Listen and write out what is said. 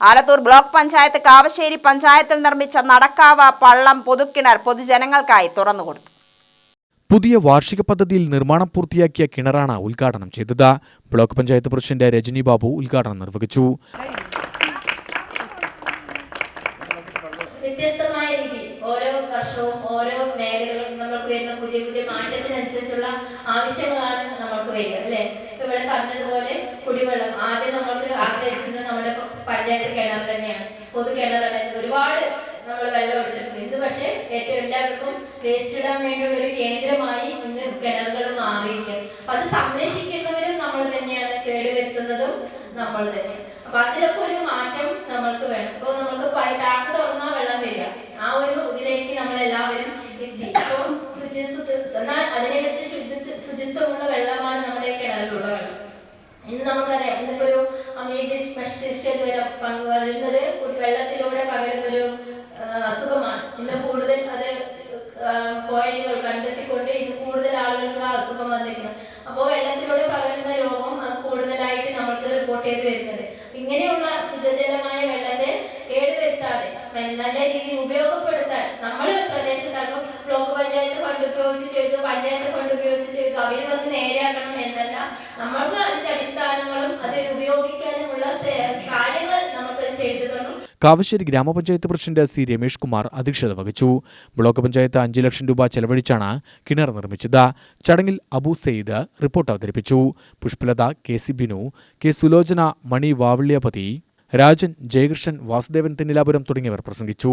Alathur block panchayat Kavassery പഞ്ചായത്തിൽ നിർമ്മിച്ച നടക്കാവ പള്ളം പൊതുക്കിണർ പൊതുജനങ്ങൾക്കായി തുറന്നുകൊടുത്തു. പുതിയ വാർഷിക പദ്ധതിയിൽ നിർമ്മാണം പൂർത്തിയാക്കിയ കിണറാണ് ഉദ്ഘാടനം ചെയ്തത്. ബ്ലോക്ക് പഞ്ചായത്ത് പ്രസിഡന്റ് രജനി ബാബു ഉദ്ഘാടനം നിർവഹിച്ചു. വ്യത്യസ്തമായ ഓരോ വർഷവും ഓരോ മേഖലകളും നമ്മൾക്ക് വരുന്ന പുതിയ പുതിയ മാറ്റത്തിനനുസരിച്ചുള്ള ആവശ്യങ്ങളാണ് നമ്മൾക്ക് വരിക അല്ലെ? ഇപ്പൊ ഇവിടെ പറഞ്ഞതുപോലെ കുടിവെള്ളം ആദ്യം നമ്മൾക്ക് ആശ്രയിച്ചിരുന്നത് നമ്മുടെ പ- പഞ്ചായത്ത് കിണർ തന്നെയാണ്. പൊതു കിണറാണ്. ഒരുപാട് നമ്മൾ വെള്ളം എടുത്തിട്ടുണ്ട്. ഇത് പക്ഷേ ഏറ്റവും എല്ലാവർക്കും വേസ്റ്റ് ഇടാൻ വേണ്ടിയുള്ള ഒരു കേന്ദ്രമായി ഇന്ന് കിണറുകൾ മാറിയിട്ട് അപ്പൊ അത് സംരക്ഷിക്കുന്നവരും നമ്മൾ തന്നെയാണ്. കേടുവരുത്തുന്നതും നമ്മൾ തന്നെ അപ്പൊ അതിലൊക്കെ ഒരു മാറ്റം നമ്മൾക്ക് വേണം. ഇപ്പൊ നമുക്ക് ടാപ്പ് തുറന്നാൽ വെള്ളം വരിക. ആ ഒരു ഇതിലേക്ക് നമ്മൾ എല്ലാവരും എത്തി എന്നാൽ അതിനെ വെച്ച് ശുചിത്വമുള്ള വെള്ളമാണ് നമ്മുടെ കിണറിലുള്ള വെള്ളം. ഇന്ന് നമുക്കറിയാം ഇന്നിപ്പോ ഒരു അമീബി മസ്തിഷ്ക ജ്വരം പങ്കു വരുന്നത് കുടി- വെള്ളത്തിലൂടെ പകരുന്നൊരു ആ, അസുഖമാണ് ഇന്ന് കൂടുതൽ അത് പോയിന്റുകൾ കണ്ടെത്തിക്കൊണ്ട് ഇത് കൂടുതൽ ആളുകൾക്ക് ആ അസുഖം വന്നിരിക്കുന്നത് അപ്പോൾ വെള്ളത്തിലൂടെ പകരുന്ന രോഗം കൂടുതലായിട്ട് നമ്മൾക്ക് റിപ്പോർട്ട് ചെയ്ത് വരുന്നത് ഇങ്ങനെയുള്ള ശുദ്ധജലമായ വെള്ളത്തെ കേടുവരുത്താതെ നല്ല രീതിയിൽ ഉപയോഗപ്പെടുത്താൻ നമ്മൾ പ്രദേശത്താകും ബ്ലോക്ക് പഞ്ചായത്ത് ഫണ്ട് ഉപയോഗിച്ച് ചെയ്തു പഞ്ചായത്ത് ഫണ്ട് ഉപയോഗിച്ച് ചെയ്തു അവർ വന്ന് നേരെയാക്കണം എന്നല്ല നമ്മൾക്ക് അതിന്റെ അടിസ്ഥാനങ്ങളും അത് ഉപയോഗിക്കാനുമുള്ള സേ- കാര്യങ്ങൾ നമുക്ക് ചെയ്തു തന്നു കാവശ്ശേരി ഗ്രാമപഞ്ചായത്ത് പ്രസിഡന്റ് സി രമേഷ് കുമാർ അധ്യക്ഷത വഹിച്ചു. ബ്ലോക്ക് പഞ്ചായത്ത് അഞ്ച് ലക്ഷം രൂപ ചെലവഴിച്ചാണ് കിണർ നിർമ്മിച്ചത്. ചടങ്ങിൽ അബു സെയ്ദ് റിപ്പോർട്ട് അവതരിപ്പിച്ചു. Pushpalatha K C Binu K Sulochana Mani Vavalyapathi Rajan Jayakrishnan Vasudevan Thennilapuram തുടങ്ങിയവർ പ്രസംഗിച്ചു.